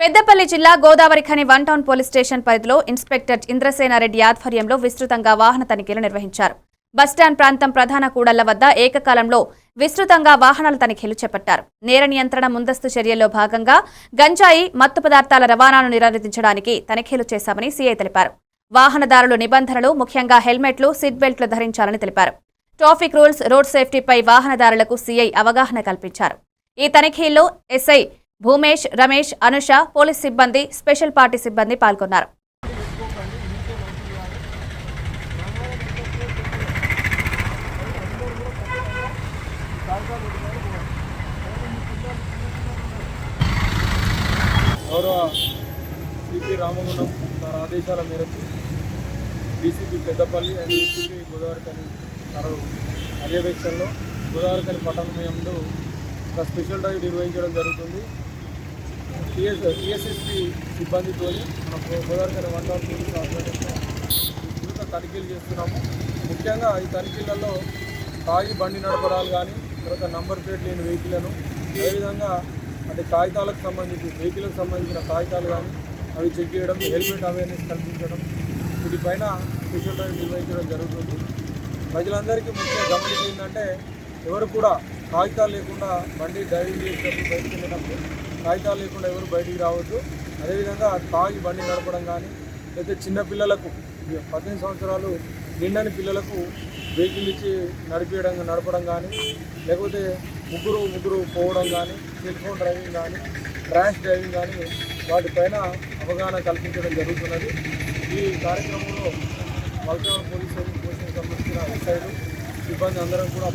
పెద్దపల్లి జిల్లా Godavarikhani one town police station పరిధిలో inspector Indrasenareddy ఆధ్వర్యంలో విస్తృతంగా వాహన తనిఖీలు నిర్వహించారు. బస్టాండ్ ప్రాంతం ప్రధాన కూడళ్ళ వద్ద ఏకకాలంలో విస్తృతంగా వాహనాల తనిఖీలు చేపట్టారు. నేర నియంత్రణ ముందస్తు చర్యల్లో భాగంగా గంజాయి మత్తు పదార్థాల రవాణాను నిరోధించడానికి తనిఖీలు చేశామని సీఐ తెలిపారు. వాహనదారులు నిబంధనలు ముఖ్యంగా హెల్మెట్లు సీట్ బెల్ట్లు ధరించాలని తెలిపారు. ట్రాఫిక్ రూల్స్ రోడ్ సేఫ్టీపై వాహనదారులకు సీఐ అవగాహన కల్పించారు. ఈ తనిఖీల్లో ఎస్ఐ భూమేష్ రమేష్ అనుష పోలీస్ సిబ్బంది స్పెషల్ పార్టీ సిబ్బంది పాల్గొన్నారు. గౌరవ సిపి రామగుండం సార్ ఆదేశాల మేరకు DCP Peddapalli and DCP Godavarikhani sir పర్యవేక్షణలో గోదావరికని పట్టణంలో ఒక స్పెషల్ డ్రైవ్ నిర్వహించడం జరుగుతుంది. టీఎస్ టీఎస్ఎస్పి సిబ్బందితో మన గోదావరికని వన్ టౌన్ పోలీస్ ఆపరేషన్లో విస్తృత తనిఖీలు చేస్తున్నాము ముఖ్యంగా ఈ తనిఖీలలో తాగి బండి నడపడాలు కానీ తర్వాత నంబర్ ప్లేట్ లేని వెహికల్ను అదేవిధంగా అంటే కాగితాలకు సంబంధించి వెహికల్కి సంబంధించిన కాగితాలు కానీ అవి చెక్ చేయడం హెల్మెట్ అవేర్నెస్ కల్పించడం వీటిపైన స్పెషల్ డ్రైవ్ నిర్వహించడం జరుగుతుంది ప్రజలందరికీ ముఖ్య గమనిక ఏంటంటే ఎవరు కూడా కాగితాలు లేకుండా బండి డ్రైవింగ్ చేసేటప్పుడు బయటకు వెళ్ళినప్పుడు కాగితాలు లేకుండా ఎవరు బయటికి రావద్దు. అదేవిధంగా తాగి బండి నడపడం కానీ లేకపోతే చిన్నపిల్లలకు పద్దెనిమిది సంవత్సరాలు నిండని పిల్లలకు వెహికల్ ఇచ్చి నడిపించడం నడపడం కానీ లేకపోతే ముగ్గురు ముగ్గురు పోవడం కానీ సెల్ఫోన్ డ్రైవింగ్ కానీ ర్యాష్ డ్రైవింగ్ కానీ వాటిపైన అవగాహన కల్పించడం జరుగుతున్నది. ఈ కార్యక్రమంలో వల్కవరం పోలీసులు స్టేషన్ సంబంధించిన ఎస్ఐలు సిబ్బంది అందరం కూడా